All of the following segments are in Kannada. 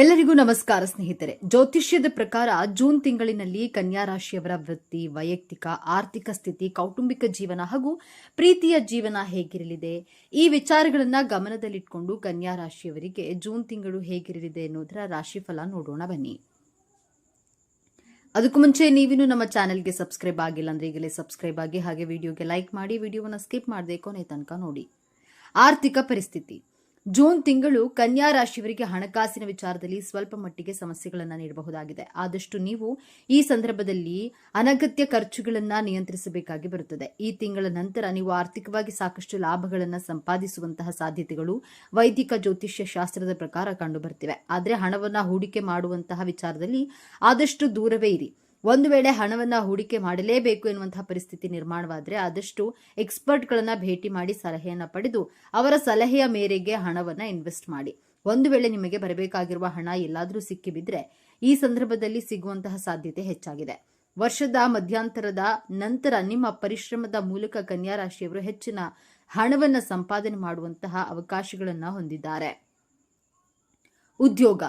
ಎಲ್ಲರಿಗೂ ನಮಸ್ಕಾರ ಸ್ನೇಹಿತರೆ. ಜ್ಯೋತಿಷ್ಯದ ಪ್ರಕಾರ ಜೂನ್ ತಿಂಗಳಿನಲ್ಲಿ ಕನ್ಯಾ ರಾಶಿಯವರ ವೃತ್ತಿ, ವೈಯಕ್ತಿಕ, ಆರ್ಥಿಕ ಸ್ಥಿತಿ, ಕೌಟುಂಬಿಕ ಜೀವನ ಹಾಗೂ ಪ್ರೀತಿಯ ಜೀವನ ಹೇಗಿರಲಿದೆ? ಈ ವಿಚಾರಗಳನ್ನ ಗಮನದಲ್ಲಿಟ್ಕೊಂಡು ಕನ್ಯಾ ರಾಶಿಯವರಿಗೆ ಜೂನ್ ತಿಂಗಳು ಹೇಗಿರಲಿದೆ ಎನ್ನುವುದರ ರಾಶಿಫಲ ನೋಡೋಣ ಬನ್ನಿ. ಅದಕ್ಕೂ ಮುಂಚೆ ನೀವಿನ್ನು ನಮ್ಮ ಚಾನೆಲ್ಗೆ ಸಬ್ಸ್ಕ್ರೈಬ್ ಆಗಿಲ್ಲ ಅಂದ್ರೆ ಈಗಲೇ ಸಬ್ಸ್ಕ್ರೈಬ್ ಆಗಿ ಹಾಗೆ ವಿಡಿಯೋಗೆ ಲೈಕ್ ಮಾಡಿ, ವಿಡಿಯೋವನ್ನು ಸ್ಕಿಪ್ ಮಾಡದೆ ಕೊನೆ ತನಕ ನೋಡಿ. ಆರ್ಥಿಕ ಪರಿಸ್ಥಿತಿ. ಜೂನ್ ತಿಂಗಳು ಕನ್ಯಾ ರಾಶಿಯವರಿಗೆ ಹಣಕಾಸಿನ ವಿಚಾರದಲ್ಲಿ ಸ್ವಲ್ಪ ಮಟ್ಟಿಗೆ ಸಮಸ್ಯೆಗಳನ್ನು ನೀಡಬಹುದಾಗಿದೆ. ಆದಷ್ಟು ನೀವು ಈ ಸಂದರ್ಭದಲ್ಲಿ ಅನಗತ್ಯ ಖರ್ಚುಗಳನ್ನು ನಿಯಂತ್ರಿಸಬೇಕಾಗಿ ಬರುತ್ತದೆ. ಈ ತಿಂಗಳ ನಂತರ ನೀವು ಆರ್ಥಿಕವಾಗಿ ಸಾಕಷ್ಟು ಲಾಭಗಳನ್ನು ಸಂಪಾದಿಸುವಂತಹ ಸಾಧ್ಯತೆಗಳು ವೈದಿಕ ಜ್ಯೋತಿಷ್ಯ ಶಾಸ್ತ್ರದ ಪ್ರಕಾರ ಕಂಡುಬರ್ತಿವೆ. ಆದರೆ ಹಣವನ್ನು ಹೂಡಿಕೆ ಮಾಡುವಂತಹ ವಿಚಾರದಲ್ಲಿ ಆದಷ್ಟು ದೂರವೇ ಇರಿ. ಒಂದು ವೇಳೆ ಹಣವನ್ನ ಹೂಡಿಕೆ ಮಾಡಲೇಬೇಕು ಎನ್ನುವಂತಹ ಪರಿಸ್ಥಿತಿ ನಿರ್ಮಾಣವಾದರೆ ಆದಷ್ಟು ಎಕ್ಸ್ಪರ್ಟ್ಗಳನ್ನು ಭೇಟಿ ಮಾಡಿ ಸಲಹೆಯನ್ನ ಪಡೆದು ಅವರ ಸಲಹೆಯ ಮೇರೆಗೆ ಹಣವನ್ನ ಇನ್ವೆಸ್ಟ್ ಮಾಡಿ. ಒಂದು ವೇಳೆ ನಿಮಗೆ ಬರಬೇಕಾಗಿರುವ ಹಣ ಎಲ್ಲಾದರೂ ಸಿಕ್ಕಿಬಿದ್ರೆ ಈ ಸಂದರ್ಭದಲ್ಲಿ ಸಿಗುವಂತಹ ಸಾಧ್ಯತೆ ಹೆಚ್ಚಾಗಿದೆ. ವರ್ಷದ ಮಧ್ಯಾಂತರದ ನಂತರ ನಿಮ್ಮ ಪರಿಶ್ರಮದ ಮೂಲಕ ಕನ್ಯಾ ರಾಶಿಯವರು ಹೆಚ್ಚಿನ ಹಣವನ್ನು ಸಂಪಾದನೆ ಮಾಡುವಂತಹ ಅವಕಾಶಗಳನ್ನು ಹೊಂದಿದ್ದಾರೆ. ಉದ್ಯೋಗ.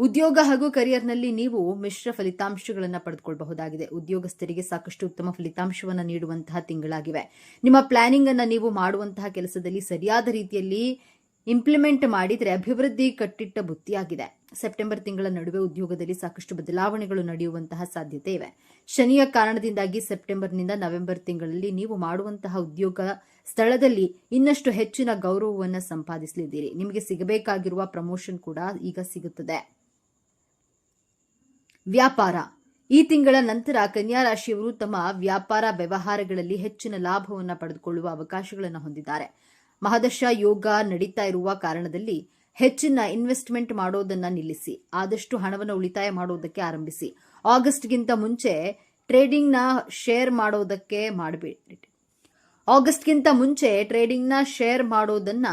ಉದ್ಯೋಗ ಹಾಗೂ ಕರಿಯರ್ನಲ್ಲಿ ನೀವು ಮಿಶ್ರ ಫಲಿತಾಂಶಗಳನ್ನು ಪಡೆದುಕೊಳ್ಳಬಹುದಾಗಿದೆ ಉದ್ಯೋಗಸ್ಥರಿಗೆ ಸಾಕಷ್ಟು ಉತ್ತಮ ಫಲಿತಾಂಶವನ್ನು ನೀಡುವಂತಹ ತಿಂಗಳಾಗಿವೆ. ನಿಮ್ಮ ಪ್ಲಾನಿಂಗ್ ಅನ್ನು ನೀವು ಮಾಡುವಂತಹ ಕೆಲಸದಲ್ಲಿ ಸರಿಯಾದ ರೀತಿಯಲ್ಲಿ ಇಂಪ್ಲಿಮೆಂಟ್ ಮಾಡಿದರೆ ಅಭಿವೃದ್ಧಿ ಕಟ್ಟಿಟ್ಟ ಬುತ್ತಿಯಾಗಿದೆ. ಸೆಪ್ಟೆಂಬರ್ ತಿಂಗಳ ನಡುವೆ ಉದ್ಯೋಗದಲ್ಲಿ ಸಾಕಷ್ಟು ಬದಲಾವಣೆಗಳು ನಡೆಯುವಂತಹ ಸಾಧ್ಯತೆ ಇವೆ. ಶನಿಯ ಕಾರಣದಿಂದಾಗಿ ಸೆಪ್ಟೆಂಬರ್ನಿಂದ ನವೆಂಬರ್ ತಿಂಗಳಲ್ಲಿ ನೀವು ಮಾಡುವಂತಹ ಉದ್ಯೋಗ ಸ್ಥಳದಲ್ಲಿ ಇನ್ನಷ್ಟು ಹೆಚ್ಚಿನ ಗೌರವವನ್ನು ಸಂಪಾದಿಸಲಿದ್ದೀರಿ. ನಿಮಗೆ ಸಿಗಬೇಕಾಗಿರುವ ಪ್ರಮೋಷನ್ ಕೂಡ ಈಗ ಸಿಗುತ್ತದೆ. ವ್ಯಾಪಾರ. ಈ ತಿಂಗಳ ನಂತರ ಕನ್ಯಾ ರಾಶಿಯವರು ತಮ್ಮ ವ್ಯಾಪಾರ ವ್ಯವಹಾರಗಳಲ್ಲಿ ಹೆಚ್ಚಿನ ಲಾಭವನ್ನು ಪಡೆದುಕೊಳ್ಳುವ ಅವಕಾಶಗಳನ್ನು ಹೊಂದಿದ್ದಾರೆ. ಮಹದಶ ಯೋಗ ನಡೀತಾ ಇರುವ ಕಾರಣದಲ್ಲಿ ಹೆಚ್ಚಿನ ಇನ್ವೆಸ್ಟ್ಮೆಂಟ್ ಮಾಡೋದನ್ನ ನಿಲ್ಲಿಸಿ, ಆದಷ್ಟು ಹಣವನ್ನು ಉಳಿತಾಯ ಮಾಡುವುದಕ್ಕೆ ಆರಂಭಿಸಿ. ಆಗಸ್ಟ್ಗಿಂತ ಮುಂಚೆ ಟ್ರೇಡಿಂಗ್ನ ಶೇರ್ ಮಾಡೋದಕ್ಕೆ ಮಾಡಬೇಡಿ. ಆಗಸ್ಟ್ಗಿಂತ ಮುಂಚೆ ಟ್ರೇಡಿಂಗ್ನ ಶೇರ್ ಮಾಡೋದನ್ನ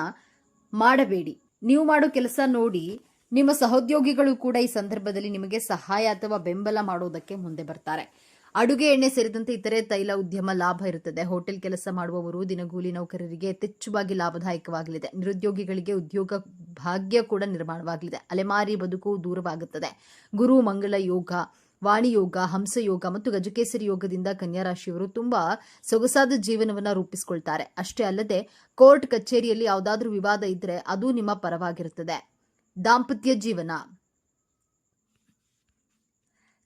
ಮಾಡಬೇಡಿ. ನೀವು ಮಾಡೋ ಕೆಲಸ ನೋಡಿ ನಿಮ್ಮ ಸಹೋದ್ಯೋಗಿಗಳು ಕೂಡ ಈ ಸಂದರ್ಭದಲ್ಲಿ ನಿಮಗೆ ಸಹಾಯ ಅಥವಾ ಬೆಂಬಲ ಮಾಡೋದಕ್ಕೆ ಮುಂದೆ ಬರ್ತಾರೆ. ಅಡುಗೆ ಎಣ್ಣೆ ಸೇರಿದಂತೆ ಇತರೆ ತೈಲ, ಉದ್ಯಮ ಲಾಭ ಇರುತ್ತದೆ. ಹೋಟೆಲ್ ಕೆಲಸ ಮಾಡುವವರು ದಿನಗೂಲಿ ನೌಕರರಿಗೆ ಯಥೇಚ್ಛವಾಗಿ ಲಾಭದಾಯಕವಾಗಲಿದೆ. ನಿರುದ್ಯೋಗಿಗಳಿಗೆ ಉದ್ಯೋಗ ಭಾಗ್ಯ ಕೂಡ ನಿರ್ಮಾಣವಾಗಲಿದೆ. ಅಲೆಮಾರಿ ಬದುಕು ದೂರವಾಗುತ್ತದೆ. ಗುರು, ಮಂಗಳ ಯೋಗ ವಾಣಿಯೋಗ ಹಂಸಯೋಗ ಮತ್ತು ಗಜಕೇಸರಿ ಯೋಗದಿಂದ ಕನ್ಯಾ ರಾಶಿಯವರು ತುಂಬಾ ಸೊಗಸಾದ ಜೀವನವನ್ನ ರೂಪಿಸಿಕೊಳ್ತಾರೆ. ಅಷ್ಟೇ ಅಲ್ಲದೆ ಕೋರ್ಟ್, ಕಚೇರಿಯಲ್ಲಿ ಯಾವುದಾದ್ರೂ ವಿವಾದ ಇದ್ರೆ ಅದು ನಿಮ್ಮ ಪರವಾಗಿರುತ್ತದೆ. ದಾಂಪತ್ಯ ಜೀವನ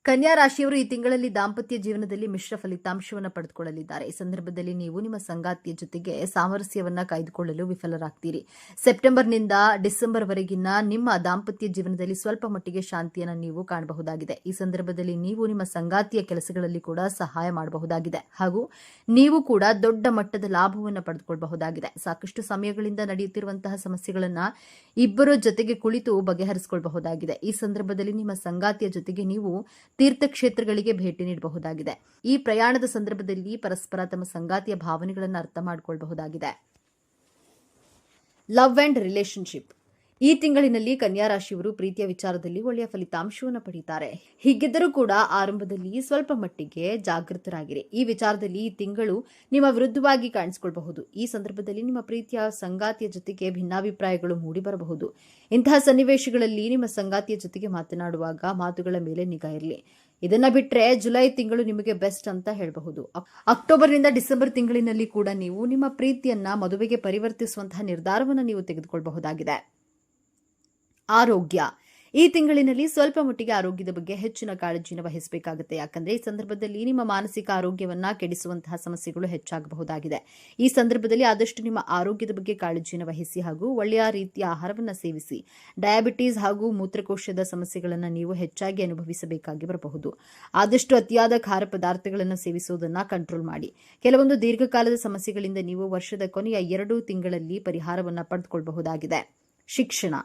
ಕನ್ಯಾ ರಾಶಿಯವರು ಈ ತಿಂಗಳಲ್ಲಿ ದಾಂಪತ್ಯ ಜೀವನದಲ್ಲಿ ಮಿಶ್ರ ಫಲಿತಾಂಶವನ್ನು ಪಡೆದುಕೊಳ್ಳಲಿದ್ದಾರೆ. ಈ ಸಂದರ್ಭದಲ್ಲಿ ನೀವು ನಿಮ್ಮ ಸಂಗಾತಿಯ ಜೊತೆಗೆ ಸಾಮರಸ್ಯವನ್ನ ಕಾಯ್ದುಕೊಳ್ಳಲು ವಿಫಲರಾಗ್ತೀರಿ. ಸೆಪ್ಟೆಂಬರ್ನಿಂದ ಡಿಸೆಂಬರ್ ವರೆಗಿನ ನಿಮ್ಮ ದಾಂಪತ್ಯ ಜೀವನದಲ್ಲಿ ಸ್ವಲ್ಪ ಮಟ್ಟಿಗೆ ಶಾಂತಿಯನ್ನು ನೀವು ಕಾಣಬಹುದಾಗಿದೆ. ಈ ಸಂದರ್ಭದಲ್ಲಿ ನೀವು ನಿಮ್ಮ ಸಂಗಾತಿಯ ಕೆಲಸಗಳಲ್ಲಿ ಕೂಡ ಸಹಾಯ ಮಾಡಬಹುದಾಗಿದೆ. ಹಾಗೂ ನೀವು ಕೂಡ ದೊಡ್ಡ ಮಟ್ಟದ ಲಾಭವನ್ನು ಪಡೆದುಕೊಳ್ಳಬಹುದಾಗಿದೆ ಸಾಕಷ್ಟು ಸಮಯಗಳಿಂದ ನಡೆಯುತ್ತಿರುವಂತಹ ಸಮಸ್ಯೆಗಳನ್ನ ಇಬ್ಬರ ಜೊತೆಗೆ ಕುಳಿತು ಬಗೆಹರಿಸಿಕೊಳ್ಳಬಹುದಾಗಿದೆ ಈ ಸಂದರ್ಭದಲ್ಲಿ ನಿಮ್ಮ ಸಂಗಾತಿಯ ಜೊತೆಗೆ ನೀವು ತೀರ್ಥಕ್ಷೇತ್ರಗಳಿಗೆ ಭೇಟಿ ನೀಡಬಹುದಾಗಿದೆ. ಈ ಪ್ರಯಾಣದ ಸಂದರ್ಭದಲ್ಲಿ ಪರಸ್ಪರ ತಮ್ಮ ಸಂಗಾತಿಯ ಭಾವನೆಗಳನ್ನು ಅರ್ಥ ಮಾಡಿಕೊಳ್ಳಬಹುದಾಗಿದೆ ಲವ್ ಅಂಡ್ ರಿಲೇಶನ್ಶಿಪ್ ಈ ತಿಂಗಳಿನಲ್ಲಿ ಕನ್ಯಾ ರಾಶಿಯವರು ಪ್ರೀತಿಯ ವಿಚಾರದಲ್ಲಿ ಒಳ್ಳೆಯ ಫಲಿತಾಂಶವನ್ನು ಪಡೆಯುತ್ತಾರೆ ಹೀಗಿದ್ದರೂ ಕೂಡ ಆರಂಭದಲ್ಲಿ ಸ್ವಲ್ಪ ಮಟ್ಟಿಗೆ ಜಾಗೃತರಾಗಿರಿ. ಈ ವಿಚಾರದಲ್ಲಿ ಈ ತಿಂಗಳು ನಿಮ್ಮ ವಿರುದ್ಧವಾಗಿ ಕಾಣಿಸಿಕೊಳ್ಳಬಹುದು ಈ ಸಂದರ್ಭದಲ್ಲಿ ನಿಮ್ಮ ಪ್ರೀತಿಯ ಸಂಗಾತಿಯ ಜೊತೆಗೆ ಭಿನ್ನಾಭಿಪ್ರಾಯಗಳು ಮೂಡಿಬರಬಹುದು ಇಂತಹ ಸನ್ನಿವೇಶಗಳಲ್ಲಿ ನಿಮ್ಮ ಸಂಗಾತಿಯ ಜೊತೆಗೆ ಮಾತನಾಡುವಾಗ ಮಾತುಗಳ ಮೇಲೆ ನಿಗಾ ಇರಲಿ. ಇದನ್ನ ಬಿಟ್ರೆ ಜುಲೈ ತಿಂಗಳು ನಿಮಗೆ ಬೆಸ್ಟ್ ಅಂತ ಹೇಳಬಹುದು. ಅಕ್ಟೋಬರ್ನಿಂದ ಡಿಸೆಂಬರ್ ತಿಂಗಳಿನಲ್ಲಿ ಕೂಡ ನೀವು ನಿಮ್ಮ ಪ್ರೀತಿಯನ್ನ ಮದುವೆಗೆ ಪರಿವರ್ತಿಸುವಂತಹ ನಿರ್ಧಾರವನ್ನು ನೀವು ತೆಗೆದುಕೊಳ್ಳಬಹುದಾಗಿದೆ ಆರೋಗ್ಯ. ಈ ತಿಂಗಳಿನಲ್ಲಿ ಸ್ವಲ್ಪ ಮಟ್ಟಿಗೆ ಆರೋಗ್ಯದ ಬಗ್ಗೆ ಹೆಚ್ಚಿನ ಕಾಳಜಿಯನ್ನು ವಹಿಸಬೇಕಾಗುತ್ತೆ. ಯಾಕಂದ್ರೆ ಈ ಸಂದರ್ಭದಲ್ಲಿ ನಿಮ್ಮ ಮಾನಸಿಕ ಆರೋಗ್ಯವನ್ನ ಕೆಡಿಸುವಂತಹ ಸಮಸ್ಯೆಗಳು ಹೆಚ್ಚಾಗಬಹುದಾಗಿದೆ. ಈ ಸಂದರ್ಭದಲ್ಲಿ ಆದಷ್ಟು ನಿಮ್ಮ ಆರೋಗ್ಯದ ಬಗ್ಗೆ ಕಾಳಜಿಯನ್ನು ವಹಿಸಿ ಹಾಗೂ ಒಳ್ಳೆಯ ರೀತಿಯ ಆಹಾರವನ್ನು ಸೇವಿಸಿ. ಡಯಾಬಿಟೀಸ್ ಹಾಗೂ ಮೂತ್ರಕೋಶದ ಸಮಸ್ಯೆಗಳನ್ನು ನೀವು ಹೆಚ್ಚಾಗಿ ಅನುಭವಿಸಬೇಕಾಗಿ ಬರಬಹುದು. ಆದಷ್ಟು ಅತಿಯಾದ ಖಾರ ಪದಾರ್ಥಗಳನ್ನು ಸೇವಿಸುವುದನ್ನು ಕಂಟ್ರೋಲ್ ಮಾಡಿ. ಕೆಲವೊಂದು ದೀರ್ಘಕಾಲದ ಸಮಸ್ಯೆಗಳಿಂದ ನೀವು ವರ್ಷದ ಕೊನೆಯ ಎರಡು ತಿಂಗಳಲ್ಲಿ ಪರಿಹಾರವನ್ನು ಪಡೆದುಕೊಳ್ಳಬಹುದಾಗಿದೆ ಶಿಕ್ಷಣ.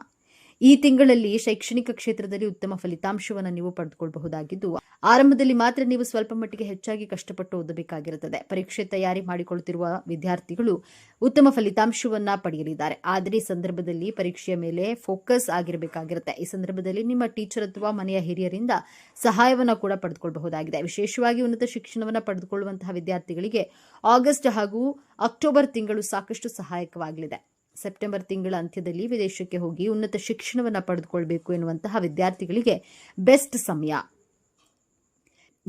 ಈ ತಿಂಗಳಲ್ಲಿ ಶೈಕ್ಷಣಿಕ ಕ್ಷೇತ್ರದಲ್ಲಿ ಉತ್ತಮ ಫಲಿತಾಂಶವನ್ನು ನೀವು ಪಡೆದುಕೊಳ್ಳಬಹುದಾಗಿದ್ದು ಆರಂಭದಲ್ಲಿ ಮಾತ್ರ ನೀವು ಸ್ವಲ್ಪ ಮಟ್ಟಿಗೆ ಹೆಚ್ಚಾಗಿ ಕಷ್ಟಪಟ್ಟು ಓದಬೇಕಾಗಿರುತ್ತದೆ. ಪರೀಕ್ಷೆ ತಯಾರಿ ಮಾಡಿಕೊಳ್ಳುತ್ತಿರುವ ವಿದ್ಯಾರ್ಥಿಗಳು ಉತ್ತಮ ಫಲಿತಾಂಶವನ್ನ ಪಡೆಯಲಿದ್ದಾರೆ. ಆದರೆ ಸಂದರ್ಭದಲ್ಲಿ ಪರೀಕ್ಷೆಯ ಮೇಲೆ ಫೋಕಸ್ ಆಗಿರಬೇಕಾಗಿರುತ್ತೆ. ಈ ಸಂದರ್ಭದಲ್ಲಿ ನಿಮ್ಮ ಟೀಚರ್ ಅಥವಾ ಮನೆಯ ಹಿರಿಯರಿಂದ ಸಹಾಯವನ್ನು ಕೂಡ ಪಡೆದುಕೊಳ್ಳಬಹುದಾಗಿದೆ ವಿಶೇಷವಾಗಿ ಉನ್ನತ ಶಿಕ್ಷಣವನ್ನು ಪಡೆದುಕೊಳ್ಳುವಂತಹ ವಿದ್ಯಾರ್ಥಿಗಳಿಗೆ ಆಗಸ್ಟ್ ಹಾಗೂ ಅಕ್ಟೋಬರ್ ತಿಂಗಳು ಸಾಕಷ್ಟು ಸಹಾಯಕವಾಗಲಿದೆ. ಸೆಪ್ಟೆಂಬರ್ ತಿಂಗಳ ಅಂತ್ಯದಲ್ಲಿ ವಿದೇಶಕ್ಕೆ ಹೋಗಿ ಉನ್ನತ ಶಿಕ್ಷಣವನ್ನು ಪಡೆದುಕೊಳ್ಬೇಕು ಎನ್ನುವಂತಹ ವಿದ್ಯಾರ್ಥಿಗಳಿಗೆ ಬೆಸ್ಟ್ ಸಮಯ.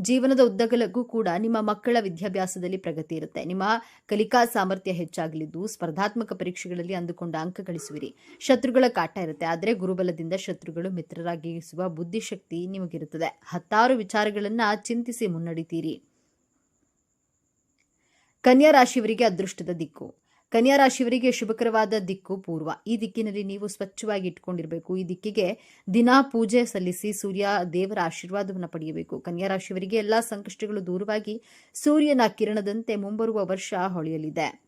ಜೀವನದ ಉದ್ದಗಲಕ್ಕೂ ಕೂಡ ನಿಮ್ಮ ಮಕ್ಕಳ ವಿದ್ಯಾಭ್ಯಾಸದಲ್ಲಿ ಪ್ರಗತಿ ಇರುತ್ತೆ. ನಿಮ್ಮ ಕಲಿಕಾ ಸಾಮರ್ಥ್ಯ ಹೆಚ್ಚಾಗಲಿದ್ದು ಸ್ಪರ್ಧಾತ್ಮಕ ಪರೀಕ್ಷೆಗಳಲ್ಲಿ ಅಂದುಕೊಂಡ ಅಂಕ ಗಳಿಸುವಿರಿ. ಶತ್ರುಗಳ ಕಾಟ ಇರುತ್ತೆ. ಆದರೆ ಗುರುಬಲದಿಂದ ಶತ್ರುಗಳು ಮಿತ್ರರಾಗಿಸುವ ಬುದ್ಧಿಶಕ್ತಿ ನಿಮಗಿರುತ್ತದೆ. ಹತ್ತಾರು ವಿಚಾರಗಳನ್ನು ಚಿಂತಿಸಿ ಮುನ್ನಡಿತೀರಿ. ಕನ್ಯಾ ರಾಶಿಯವರಿಗೆ ಅದೃಷ್ಟದ ದಿಕ್ಕು. ಕನ್ಯಾ ರಾಶಿಯವರಿಗೆ ಶುಭಕರವಾದ ದಿಕ್ಕು ಪೂರ್ವ. ಈ ದಿಕ್ಕಿನಲ್ಲಿ ನೀವು ಸ್ವಚ್ಛವಾಗಿ ಇಟ್ಕೊಂಡಿರಬೇಕು. ಈ ದಿಕ್ಕಿಗೆ ದಿನಾ ಪೂಜೆ ಸಲ್ಲಿಸಿ ಸೂರ್ಯ ದೇವರ ಆಶೀರ್ವಾದವನ್ನು ಪಡೆಯಬೇಕು. ಕನ್ಯಾ ರಾಶಿಯವರಿಗೆ ಎಲ್ಲಾ ಸಂಕಷ್ಟಗಳು ದೂರವಾಗಿ ಸೂರ್ಯನ ಕಿರಣದಂತೆ ಮುಂಬರುವ ವರ್ಷ ಹೊಳೆಯಲಿದೆ.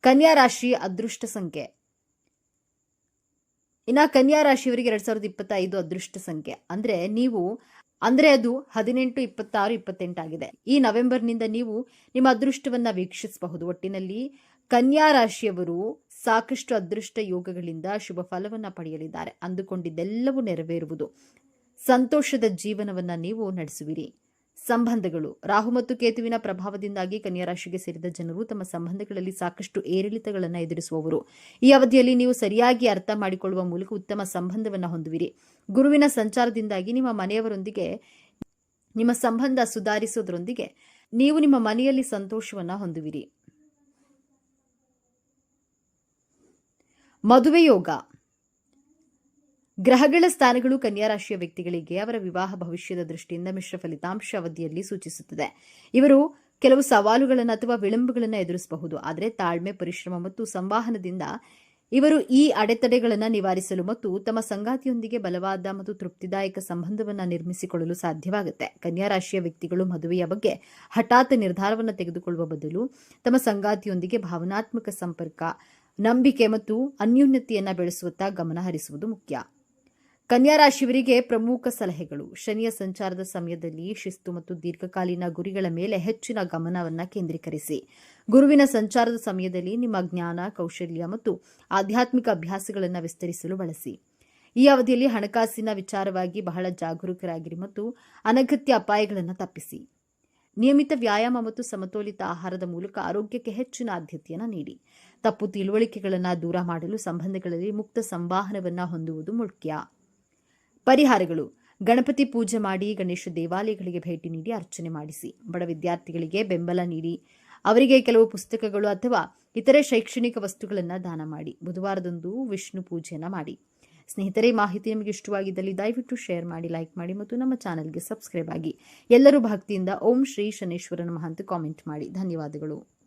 ಕನ್ಯಾ ರಾಶಿ ಅದೃಷ್ಟ ಸಂಖ್ಯೆ. ಇನ್ನ ಕನ್ಯಾ ರಾಶಿಯವರಿಗೆ ಎರಡ್ ಸಾವಿರದ ಇಪ್ಪತ್ತೈದು ಅದೃಷ್ಟ ಸಂಖ್ಯೆ. ಅಂದ್ರೆ ನೀವು, ಅಂದ್ರೆ ಅದು ಹದಿನೆಂಟು, ಇಪ್ಪತ್ತಾರು, ಇಪ್ಪತ್ತೆಂಟಾಗಿದೆ. ಈ ನವೆಂಬರ್ನಿಂದ ನೀವು ನಿಮ್ಮ ಅದೃಷ್ಟವನ್ನ ವೀಕ್ಷಿಸಬಹುದು. ಒಟ್ಟಿನಲ್ಲಿ ಕನ್ಯಾ ರಾಶಿಯವರು ಸಾಕಷ್ಟು ಅದೃಷ್ಟ ಯೋಗಗಳಿಂದ ಶುಭ ಫಲವನ್ನ ಪಡೆಯಲಿದ್ದಾರೆ. ಅಂದುಕೊಂಡಿದ್ದೆಲ್ಲವೂ ನೆರವೇರುವುದು. ಸಂತೋಷದ ಜೀವನವನ್ನ ನೀವು ನಡೆಸುವಿರಿ. ಸಂಬಂಧಗಳು. ರಾಹು ಮತ್ತು ಕೇತುವಿನ ಪ್ರಭಾವದಿಂದಾಗಿ ಕನ್ಯಾ ರಾಶಿಗೆ ಸೇರಿದ ಜನರು ತಮ್ಮ ಸಂಬಂಧಗಳಲ್ಲಿ ಸಾಕಷ್ಟು ಏರಿಳಿತಗಳನ್ನು ಎದುರಿಸುವವರು. ಈ ಅವಧಿಯಲ್ಲಿ ನೀವು ಸರಿಯಾಗಿ ಅರ್ಥ ಮಾಡಿಕೊಳ್ಳುವ ಮೂಲಕ ಉತ್ತಮ ಸಂಬಂಧವನ್ನು ಹೊಂದುವಿರಿ. ಗುರುವಿನ ಸಂಚಾರದಿಂದಾಗಿ ನಿಮ್ಮ ಮನೆಯವರೊಂದಿಗೆ, ನಿಮ್ಮ ಸಂಬಂಧ ಸುಧಾರಿಸುವುದರೊಂದಿಗೆ ನೀವು ನಿಮ್ಮ ಮನೆಯಲ್ಲಿ ಸಂತೋಷವನ್ನು ಹೊಂದುವಿರಿ. ಮದುವೆ ಯೋಗ. ಗ್ರಹಗಳ ಸ್ಥಾನಗಳು ಕನ್ಯಾ ರಾಶಿಯ ವ್ಯಕ್ತಿಗಳಿಗೆ ಅವರ ವಿವಾಹ ಭವಿಷ್ಯದ ದೃಷ್ಟಿಯಿಂದ ಮಿಶ್ರ ಫಲಿತಾಂಶ ಅವಧಿಯಲ್ಲಿ ಸೂಚಿಸುತ್ತದೆ. ಇವರು ಕೆಲವು ಸವಾಲುಗಳನ್ನು ಅಥವಾ ವಿಳಂಬಗಳನ್ನು ಎದುರಿಸಬಹುದು. ಆದರೆ ತಾಳ್ಮೆ, ಪರಿಶ್ರಮ ಮತ್ತು ಸಂವಹನದಿಂದ ಇವರು ಈ ಅಡೆತಡೆಗಳನ್ನು ನಿವಾರಿಸಲು ಮತ್ತು ತಮ್ಮ ಸಂಗಾತಿಯೊಂದಿಗೆ ಬಲವಾದ ಮತ್ತು ತೃಪ್ತಿದಾಯಕ ಸಂಬಂಧವನ್ನು ನಿರ್ಮಿಸಿಕೊಳ್ಳಲು ಸಾಧ್ಯವಾಗುತ್ತೆ. ಕನ್ಯಾ ರಾಶಿಯ ವ್ಯಕ್ತಿಗಳು ಮದುವೆಯ ಬಗ್ಗೆ ಹಠಾತ್ ನಿರ್ಧಾರವನ್ನು ತೆಗೆದುಕೊಳ್ಳುವ ಬದಲು ತಮ್ಮ ಸಂಗಾತಿಯೊಂದಿಗೆ ಭಾವನಾತ್ಮಕ ಸಂಪರ್ಕ ನಂಬಿಕೆ ಮತ್ತು ಅನ್ಯೂನ್ಯತೆಯನ್ನು ಬೆಳೆಸುವತ್ತ ಗಮನ ಹರಿಸುವುದು ಮುಖ್ಯ. ಕನ್ಯಾ ರಾಶಿಯವರಿಗೆ ಪ್ರಮುಖ ಸಲಹೆಗಳು. ಶನಿಯ ಸಂಚಾರದ ಸಮಯದಲ್ಲಿ ಶಿಸ್ತು ಮತ್ತು ದೀರ್ಘಕಾಲೀನ ಗುರಿಗಳ ಮೇಲೆ ಹೆಚ್ಚಿನ ಗಮನವನ್ನು ಕೇಂದ್ರೀಕರಿಸಿ. ಗುರುವಿನ ಸಂಚಾರದ ಸಮಯದಲ್ಲಿ ನಿಮ್ಮ ಜ್ಞಾನ, ಕೌಶಲ್ಯ ಮತ್ತು ಆಧ್ಯಾತ್ಮಿಕ ಅಭ್ಯಾಸಗಳನ್ನು ವಿಸ್ತರಿಸಲು ಬಳಸಿ. ಈ ಅವಧಿಯಲ್ಲಿ ಹಣಕಾಸಿನ ವಿಚಾರವಾಗಿ ಬಹಳ ಜಾಗರೂಕರಾಗಿರಿ ಮತ್ತು ಅನಗತ್ಯ ಅಪಾಯಗಳನ್ನು ತಪ್ಪಿಸಿ. ನಿಯಮಿತ ವ್ಯಾಯಾಮ ಮತ್ತು ಸಮತೋಲಿತ ಆಹಾರದ ಮೂಲಕ ಆರೋಗ್ಯಕ್ಕೆ ಹೆಚ್ಚಿನ ಆದ್ಯತೆಯನ್ನು ನೀಡಿ. ತಪ್ಪು ತಿಳುವಳಿಕೆಗಳನ್ನು ದೂರ ಮಾಡಲು ಸಂಬಂಧಗಳಲ್ಲಿ ಮುಕ್ತ ಸಂವಹನವನ್ನು ಹೊಂದುವುದು ಮುಖ್ಯ. ಪರಿಹಾರಗಳು. ಗಣಪತಿ ಪೂಜೆ ಮಾಡಿ ಗಣೇಶ ದೇವಾಲಯಗಳಿಗೆ ಭೇಟಿ ನೀಡಿ ಅರ್ಚನೆ ಮಾಡಿಸಿ. ಬಡ ವಿದ್ಯಾರ್ಥಿಗಳಿಗೆ ಬೆಂಬಲ ನೀಡಿ. ಅವರಿಗೆ ಕೆಲವು ಪುಸ್ತಕಗಳು ಅಥವಾ ಇತರೆ ಶೈಕ್ಷಣಿಕ ವಸ್ತುಗಳನ್ನು ದಾನ ಮಾಡಿ. ಬುಧವಾರದಂದು ವಿಷ್ಣು ಪೂಜೆಯನ್ನು ಮಾಡಿ. ಸ್ನೇಹಿತರೆ, ಮಾಹಿತಿ ನಿಮಗೆ ಇಷ್ಟವಾಗಿದ್ದಲ್ಲಿ ದಯವಿಟ್ಟು ಶೇರ್ ಮಾಡಿ, ಲೈಕ್ ಮಾಡಿ ಮತ್ತು ನಮ್ಮ ಚಾನಲ್ಗೆ ಸಬ್ಸ್ಕ್ರೈಬ್ ಆಗಿ. ಎಲ್ಲರೂ ಭಕ್ತಿಯಿಂದ ಓಂ ಶ್ರೀ ಶನೇಶ್ವರ ನಮಃ ಅಂತ ಕಾಮೆಂಟ್ ಮಾಡಿ. ಧನ್ಯವಾದಗಳು.